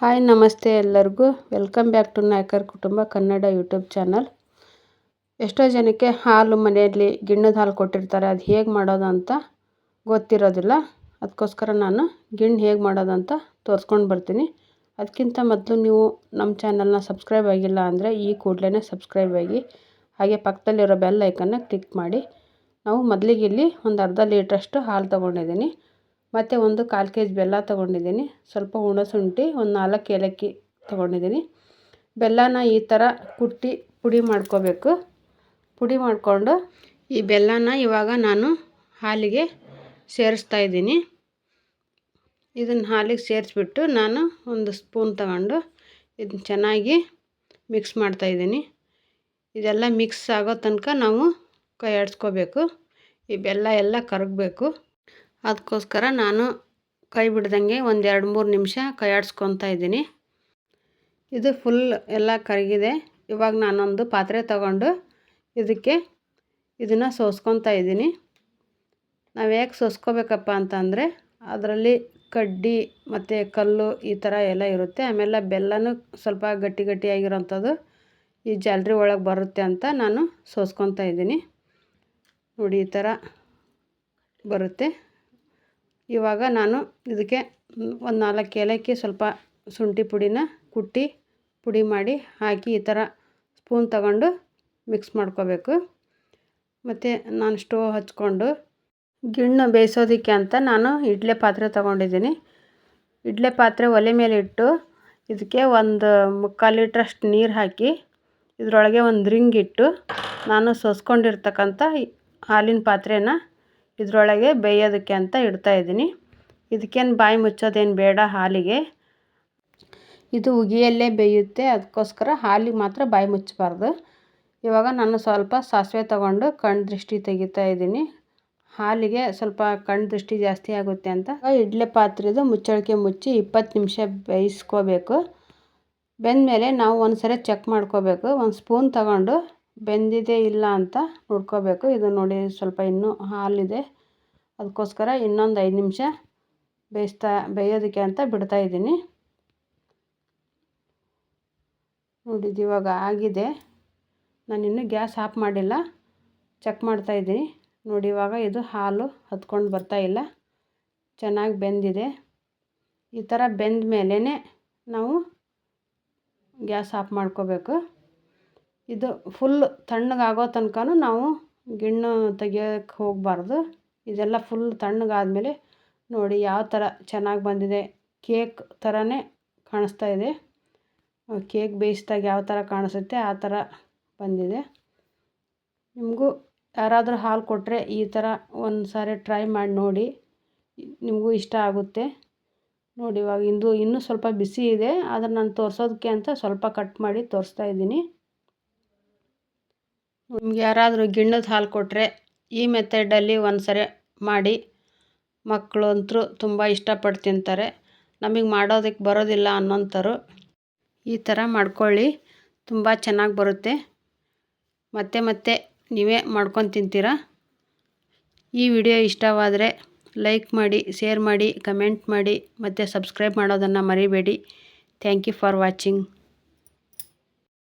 Hi, ನಮಸ್ತೆ ಎಲ್ಲರಿಗೂ. Welcome back to Naikar ಕುಟುಂಬ ಕನ್ನಡ ಯೂಟ್ಯೂಬ್ ಚಾನಲ್. ಎಷ್ಟೋ ಜನಕ್ಕೆ ಹಾಲು ಮನೆಯಲ್ಲಿ ಗಿಣ್ಣದ ಹಾಲು ಕೊಟ್ಟಿರ್ತಾರೆ. ಅದು ಹೇಗೆ ಮಾಡೋದು ಅಂತ ಗೊತ್ತಿರೋದಿಲ್ಲ. ಅದಕ್ಕೋಸ್ಕರ ನಾನು ಗಿಣ್ಣು ಹೇಗೆ ಮಾಡೋದು ಅಂತ ತೋರಿಸ್ಕೊಂಡು ಬರ್ತೀನಿ. ಅದಕ್ಕಿಂತ ಮೊದಲು ನೀವು ನಮ್ಮ ಚಾನಲ್ನ ಸಬ್ಸ್ಕ್ರೈಬ್ ಆಗಿಲ್ಲ ಅಂದರೆ ಈ ಕೂಡಲೇ ಸಬ್ಸ್ಕ್ರೈಬ್ ಆಗಿ, ಹಾಗೆ ಪಕ್ಕದಲ್ಲಿರೋ ಬೆಲ್ ಐಕನ್ನ ಕ್ಲಿಕ್ ಮಾಡಿ. ನಾವು ಮೊದಲಿಗೆ ಇಲ್ಲಿ ಒಂದು ಅರ್ಧ ಲೀಟ್ರಷ್ಟು ಹಾಲು ತೊಗೊಂಡಿದ್ದೀನಿ. ಮತ್ತು ಒಂದು ಕಾಲು ಕೆ ಜಿ ಬೆಲ್ಲ ತೊಗೊಂಡಿದ್ದೀನಿ. ಸ್ವಲ್ಪ ಹುಣಸುಂಟಿ ಒಂದು ನಾಲ್ಕು ಏಲಕ್ಕಿ ತೊಗೊಂಡಿದ್ದೀನಿ. ಬೆಲ್ಲನ ಈ ಥರ ಕುಟ್ಟಿ ಪುಡಿ ಮಾಡ್ಕೋಬೇಕು. ಪುಡಿ ಮಾಡಿಕೊಂಡು ಈ ಬೆಲ್ಲನ ಇವಾಗ ನಾನು ಹಾಲಿಗೆ ಸೇರಿಸ್ತಾ ಇದ್ದೀನಿ. ಇದನ್ನು ಹಾಲಿಗೆ ಸೇರಿಸ್ಬಿಟ್ಟು ನಾನು ಒಂದು ಸ್ಪೂನ್ ತಗೊಂಡು ಇದನ್ನ ಚೆನ್ನಾಗಿ ಮಿಕ್ಸ್ ಮಾಡ್ತಾಯಿದ್ದೀನಿ ಇದೆಲ್ಲ ಮಿಕ್ಸ್ ಆಗೋ ತನಕ ನಾವು ಕೈ ಆಡಿಸ್ಕೋಬೇಕು ಈ ಬೆಲ್ಲ ಎಲ್ಲ ಕರಗಬೇಕು. ಅದಕ್ಕೋಸ್ಕರ ನಾನು ಕೈ ಬಿಡ್ದಂಗೆ ಒಂದು ಎರಡು ಮೂರು ನಿಮಿಷ ಕೈ ಆಡಿಸ್ಕೊತಾ ಇದ್ದೀನಿ. ಇದು ಫುಲ್ ಎಲ್ಲ ಕರಗಿದೆ. ಇವಾಗ ನಾನೊಂದು ಪಾತ್ರೆ ತಗೊಂಡು ಇದಕ್ಕೆ ಇದನ್ನು ಸೋಸ್ಕೊತಾ ಇದ್ದೀನಿ. ನಾವು ಯಾಕೆ ಸೋಸ್ಕೋಬೇಕಪ್ಪ ಅಂತಂದರೆ ಅದರಲ್ಲಿ ಕಡ್ಡಿ ಮತ್ತು ಕಲ್ಲು ಈ ಥರ ಎಲ್ಲ ಇರುತ್ತೆ. ಆಮೇಲೆ ಬೆಲ್ಲನೂ ಸ್ವಲ್ಪ ಗಟ್ಟಿ ಗಟ್ಟಿಯಾಗಿರೋಂಥದ್ದು ಈ ಜಾಲ್ರಿ ಒಳಗೆ ಬರುತ್ತೆ ಅಂತ ನಾನು ಸೋಸ್ಕೊತಾ ಇದ್ದೀನಿ. ನೋಡಿ ಈ ಥರ ಬರುತ್ತೆ. ಇವಾಗ ನಾನು ಇದಕ್ಕೆ ಒಂದು ನಾಲ್ಕು ಏಲಕ್ಕಿ ಸ್ವಲ್ಪ ಶುಂಠಿ ಪುಡಿನ ಕುಟ್ಟಿ ಪುಡಿ ಮಾಡಿ ಹಾಕಿ ಈ ಥರ ಸ್ಪೂನ್ ತಗೊಂಡು ಮಿಕ್ಸ್ ಮಾಡ್ಕೋಬೇಕು. ಮತ್ತು ನಾನು ಸ್ಟೋವ್ ಹಚ್ಕೊಂಡು ಗಿಣ್ಣು ಬೇಯಿಸೋದಕ್ಕೆ ಅಂತ ನಾನು ಇಡ್ಲೆ ಪಾತ್ರೆ ತೊಗೊಂಡಿದ್ದೀನಿ. ಇಡ್ಲೆ ಪಾತ್ರೆ ಒಲೆ ಮೇಲೆ ಇಟ್ಟು ಇದಕ್ಕೆ ಒಂದು ಮುಕ್ಕಾಲು ಲೀಟ್ರಷ್ಟು ನೀರು ಹಾಕಿ ಇದರೊಳಗೆ ಒಂದು ರಿಂಗ್ ಇಟ್ಟು ನಾನು ಸೋಸ್ಕೊಂಡಿರ್ತಕ್ಕಂಥ ಹಾಲಿನ ಪಾತ್ರೆನ ಇದರೊಳಗೆ ಬೇಯೋದಕ್ಕೆ ಅಂತ ಇಡ್ತಾ ಇದ್ದೀನಿ. ಇದಕ್ಕೇನು ಬಾಯಿ ಮುಚ್ಚೋದೇನು ಬೇಡ ಹಾಲಿಗೆ. ಇದು ಉಗಿಯಲ್ಲೇ ಬೇಯುತ್ತೆ ಅದಕ್ಕೋಸ್ಕರ ಹಾಲಿಗೆ ಮಾತ್ರ ಬಾಯಿ ಮುಚ್ಚಬಾರ್ದು. ಇವಾಗ ನಾನು ಸ್ವಲ್ಪ ಸಾಸಿವೆ ತಗೊಂಡು ಕಣ್ಣು ದೃಷ್ಟಿ ತೆಗಿತಾ ಇದ್ದೀನಿ. ಹಾಲಿಗೆ ಸ್ವಲ್ಪ ಕಣ್ಣು ದೃಷ್ಟಿ ಜಾಸ್ತಿ ಆಗುತ್ತೆ ಅಂತ. ಇಡ್ಲೆ ಪಾತ್ರೆದು ಮುಚ್ಚಳಿಕೆ ಮುಚ್ಚಿ ಇಪ್ಪತ್ತು ನಿಮಿಷ ಬೇಯಿಸ್ಕೋಬೇಕು. ಬೆಂದಮೇಲೆ ನಾವು ಒಂದು ಸರಿ ಚೆಕ್ ಮಾಡ್ಕೋಬೇಕು. ಒಂದು ಸ್ಪೂನ್ ತಗೊಂಡು ಬೆಂದಿದೆ ಇಲ್ಲ ಅಂತ ನೋಡ್ಕೋಬೇಕು. ಇದು ನೋಡಿ ಸ್ವಲ್ಪ ಇನ್ನೂ ಹಾಲಿದೆ. ಅದಕ್ಕೋಸ್ಕರ ಇನ್ನೊಂದು ಐದು ನಿಮಿಷ ಬೇಯಿಸ್ತಾ, ಬೇಯೋದಕ್ಕೆ ಅಂತ ಬಿಡ್ತಾಯಿದ್ದೀನಿ ನೋಡಿದ್ದು ಇವಾಗ ಆಗಿದೆ. ನಾನಿನ್ನೂ ಗ್ಯಾಸ್ ಆಫ್ ಮಾಡಿಲ್ಲ. ಚೆಕ್ ಮಾಡ್ತಾಯಿದ್ದೀನಿ ನೋಡಿ, ಇವಾಗ ಇದು ಹಾಲು ಹತ್ಕೊಂಡು ಬರ್ತಾಯಿಲ್ಲ ಚೆನ್ನಾಗಿ ಬೆಂದಿದೆ. ಈ ಥರ ಬೆಂದ ಮೇಲೇ ನಾವು ಗ್ಯಾಸ್ ಆಫ್ ಮಾಡ್ಕೋಬೇಕು. ಇದು ಫುಲ್ ತಣ್ಣಗಾಗೋ ತನಕನೂ ನಾವು ಗಿಣ್ಣು ತೆಗಿಯೋಕ್ಕೆ ಹೋಗಬಾರ್ದು. ಇದೆಲ್ಲ ಫುಲ್ ತಣ್ಣಗಾದಮೇಲೆ ನೋಡಿ ಯಾವ ಥರ ಚೆನ್ನಾಗಿ ಬಂದಿದೆ. ಕೇಕ್ ಥರನೇ ಕಾಣಿಸ್ತಾ ಇದೆ. ಕೇಕ್ ಬೇಯಿಸಿದಾಗ ಯಾವ ಥರ ಕಾಣಿಸುತ್ತೆ ಆ ಥರ ಬಂದಿದೆ. ನಿಮಗೂ ಯಾರಾದರೂ ಹಾಲು ಕೊಟ್ಟರೆ ಈ ಥರ ಒಂದು ಸಾರಿ ಟ್ರೈ ಮಾಡಿ ನೋಡಿ. ನಿಮಗೂ ಇಷ್ಟ ಆಗುತ್ತೆ. ನೋಡಿ ಇವಾಗ ಇಂದು ಇನ್ನೂ ಸ್ವಲ್ಪ ಬಿಸಿ ಇದೆ, ಆದರೆ ನಾನು ತೋರಿಸೋದಕ್ಕೆ ಅಂತ ಸ್ವಲ್ಪ ಕಟ್ ಮಾಡಿ ತೋರಿಸ್ತಾ ಇದ್ದೀನಿ. ನಿಮ್ಗೆ ಯಾರಾದರೂ ಗಿಣ್ಣದ ಹಾಲು ಕೊಟ್ಟರೆ ಈ ಮೆಥಡಲ್ಲಿ ಒಂದು ಸರಿ ಮಾಡಿ. ಮಕ್ಕಳು ಅಂತೂ ತುಂಬ ಇಷ್ಟಪಟ್ಟು ತಿಂತಾರೆ. ನಮಗೆ ಮಾಡೋದಕ್ಕೆ ಬರೋದಿಲ್ಲ ಅನ್ನೋಂಥರು ಈ ಥರ ಮಾಡ್ಕೊಳ್ಳಿ. ತುಂಬ ಚೆನ್ನಾಗಿ ಬರುತ್ತೆ. ಮತ್ತೆ ಮತ್ತೆ ನೀವೇ ಮಾಡ್ಕೊಂಡು ತಿಂತೀರಾ? ಈ ವಿಡಿಯೋ ಇಷ್ಟವಾದರೆ ಲೈಕ್ ಮಾಡಿ, ಶೇರ್ ಮಾಡಿ, ಕಮೆಂಟ್ ಮಾಡಿ, ಮತ್ತು ಸಬ್ಸ್ಕ್ರೈಬ್ ಮಾಡೋದನ್ನು ಮರಿಬೇಡಿ. Thank you for watching.